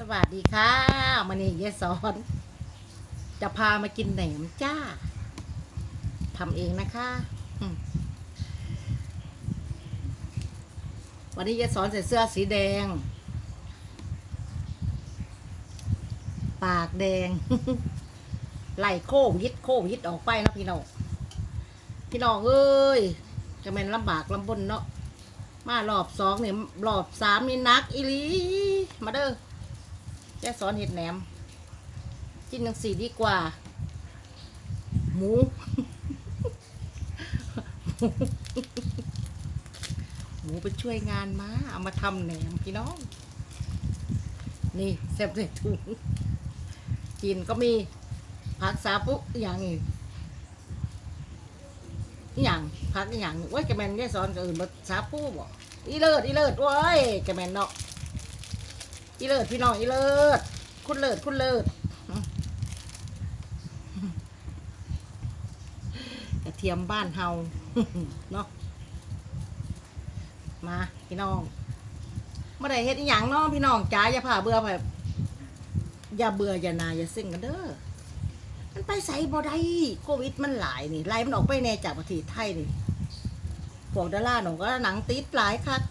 สวัสดีค่ะมันนี่ยเยสอน จะพามากินแหนมจ้าทำเองนะคะ วันนี้เยสอนใส่เสื้อสีแดง ปากแดง ไหลโควิดโควิดออกไปนะพี่น้องพี่น้องเอ้ยจะเป็นลำบากลำบนเนาะมารอบสองเนี่ยรอบสามนี่นักอีลีมาเด้อ แค่สอนเห็ดแหนม กินนังสีดีกว่า หมู หมูไปช่วยงานมาเอามาทำแหนมพี่น้อง นี่แซ่บเลยถุงจีนก็มีผักสาปุอย่างนี้อย่างผักอย่างนี้โอ้ยแกแมนแค่สอนกับอื่นมาสาปุบอกอีเลิศอีเลิศโอ้ยแกแมนเนาะ อีเลิศพี่น้องอีเลิศคุณเลิศคุณเลิศกระเทียมบ้านเฮาเนาะมาพี่น้องเมื่อไรเฮ็ดอีหยังเนาะพี่น้องจ๋าอย่าผ่าเบื่อแบบอย่าเบื่ออย่านายอย่าซึ้งกันเด้อมันไปใส่บ่ได้โควิดมันหลายนี่ไล่มันออกไปแน่จากประเทศไทยนี่พวกดาราหนูก็หนังติดหลายคัก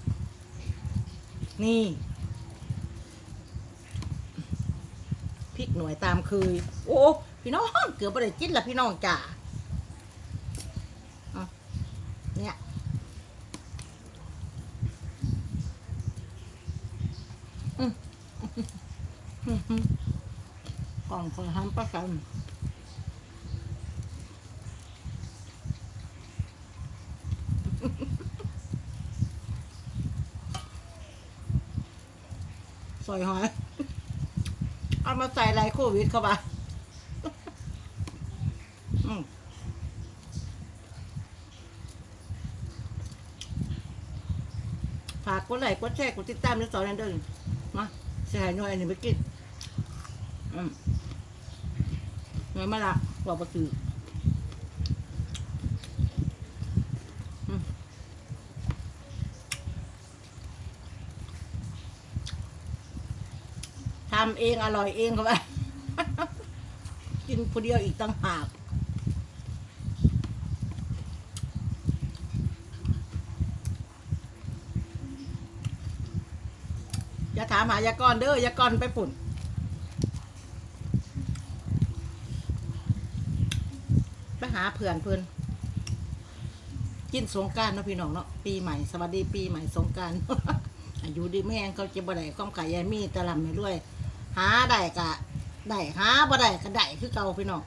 นี่ พริกหน่วยตามเคย โอ้พี่น้องเกือบไปได้กินละพี่น้องจ๋าเนี่ยกล่องคนทำประกันซอยหอย มาใส่ไรโควิดเข้าไปฝากกดไลค์กดแชร์กดติดตามในสอนนั่นเด้อมาเสียหายหน่อยอันนี้ไม่กินอืมหน่อยมาละบอกประตือ ทำเองอร่อยเองเข้าไปกินคนเดียวอีกตั้งหากอย่าถามหายากรเด้อยากรไปปุ่นไปหาเพื่อนเพื่อนกินสงการนาะพี่น้องเนาะปีใหม่สวัสดีปีใหม่สงการอายุดีแม่งเขาจะบ่ได้ความขายยายมีตะลำให้ด้วย หาได้กะได้หาบ่ได้ก็ได้คือเก่าพี่น้อง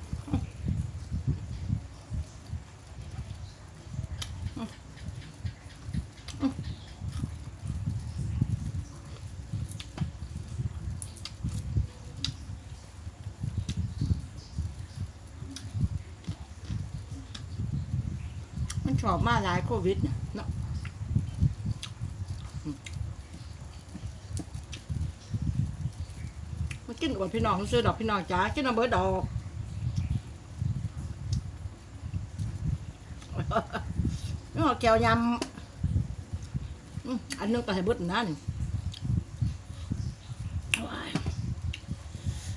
มันชอบมาหลายโควิดเนาะอืม กินกับพี่น้องซื้อดอกพี่น้องจ๋ากินเอาเบิดดอกนี่เอแก้วยำอันนึงก็ให้เบิดนั่น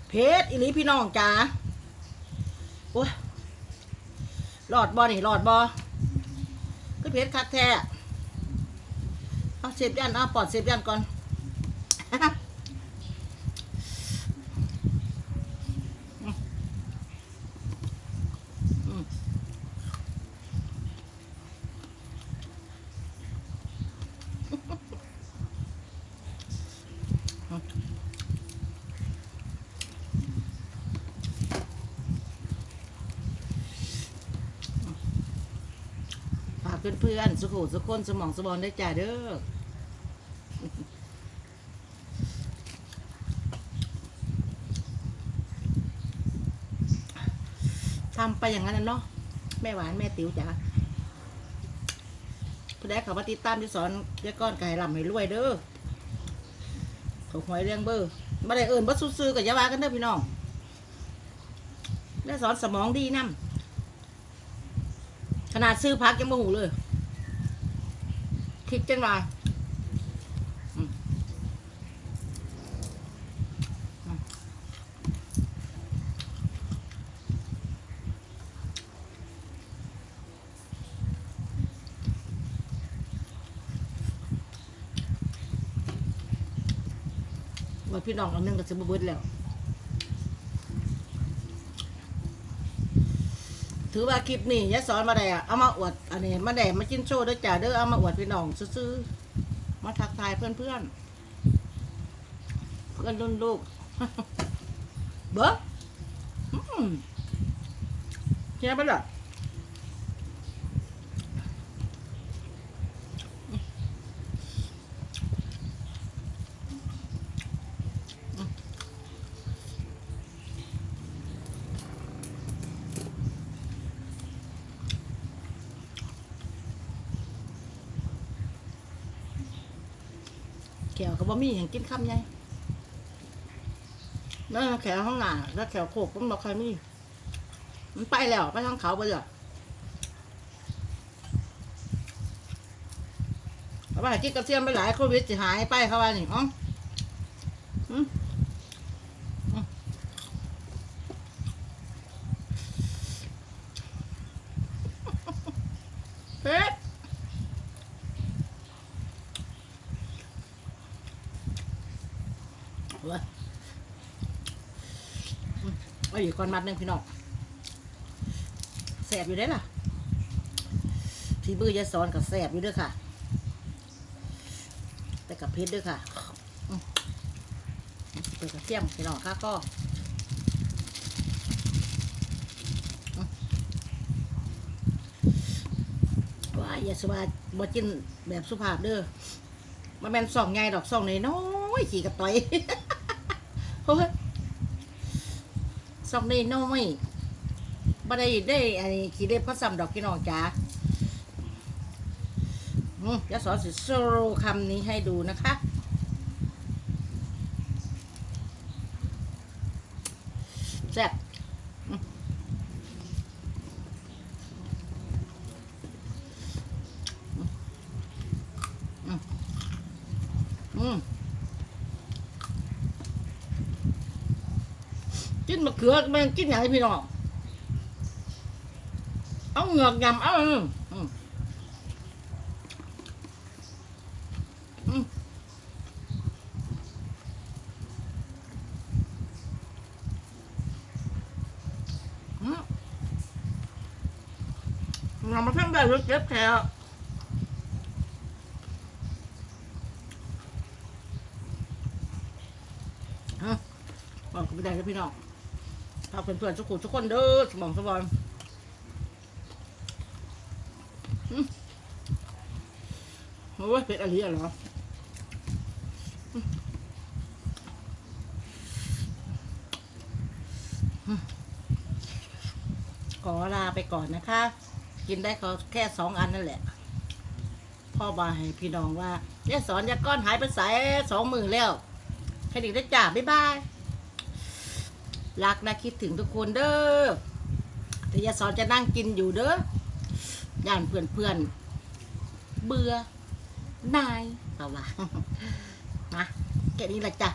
เพชรอีลีพี่น้องจ๋าโอ้ยรอดบ่นี่รอดบ่ก็เพชรคักแท้เอาเสียบยันเอาปอดเสียบยันก่อน เพื่อนๆสุขุสุขคนสมองสมองได้จ่าเด้อทำไปอย่างนั้นนะเนาะแม่หวานแม่ติ๋วจ๋าผู้ใดเขามาติดตามที่สอนยาก้อนไก่ลำให้รวยเด้อถูกหวยเรื่องเบอร์ม่ได้เอิ่นบัซื้อๆกับยาวากันเด้อพี่น้องได้สอนสมองดีนํ ขนาดซื้อพักยังโมโหเลย คิดจังไรว่าพี่น้องเรานื่งกับซื้อบะบดแล้ว ถือว่าคลิปนี้ยายสอนมาได้อะเอามาอวดอันนี้มาได้มากินโชว์ด้วยจ้าเด้อเอามาอวดพี่น้องซื้อๆมาทักทายเพื่อนเพื่อนเพื่อนรุ่นลูกเบ้ออืมเฮียไปลย ขวก็บ่มีอย่างกินคำไงนั่นแขวห้องหน้าแล้วแขวโคกมันบอกใครมีมันไปแล้วไปทางเขาไปเลยเอาไปกินกระเทียมไปหลายโควิดจะหายไปเขาว่านี่อ๋ออืมอืมเฮ้เอาไว้อืมเอาอีกก้อนมัดหนึ่งพี่น้องแสบอยู่ได้ล่ะที่บื้อยายสอนกับแสบอยู่ด้วยค่ะ แต่กับเพชรด้วยค่ะเปิดกระเทียมพี่น้องค่ะก็อืมว่าอย่าสบายบ่กินแบบสุภาพเด้อมาแม่นส่องไงดอกส่องน้อยๆขี่กับต่อย โอ้ยสองน้อยบ่ได้ได้ไอ้ขี่เล็บเขาซ้ำดอกพี่น้องจ๋าอืมจะสอนสิสโรคำนี้ให้ดูนะคะ แซ่บอืมอืมอืม กินมะเขือแม่งกินอย่างไรพี่น้องเอาเหงือกยำเอาอืมอืมอืมอืมาทั้งแบบรถเจ็บแถวฮะบอกกันไม่ได้เลยพี่น้อง พาเพื่อนๆทุกคนทุกคนเด้อสมองสบายอืมโอ้ยเป็ดอะไรอะเหรอขอลาไปก่อนนะคะ กินได้เขาแค่สองอันนั่นแหละ พ่อบาให้พี่น้องว่าเนี่ยสอนยาก้อนหายไปสายสองมือแล้วแค่นี้ได้จ่าบ๊ายบาย รักนะคิดถึงทุกคนเด้อแต่ยาสอนจะนั่งกินอยู่เด้อย่านเพื่อนเพื่อนเบื่อนายเอาละมาแค่นี้ละจ้ะ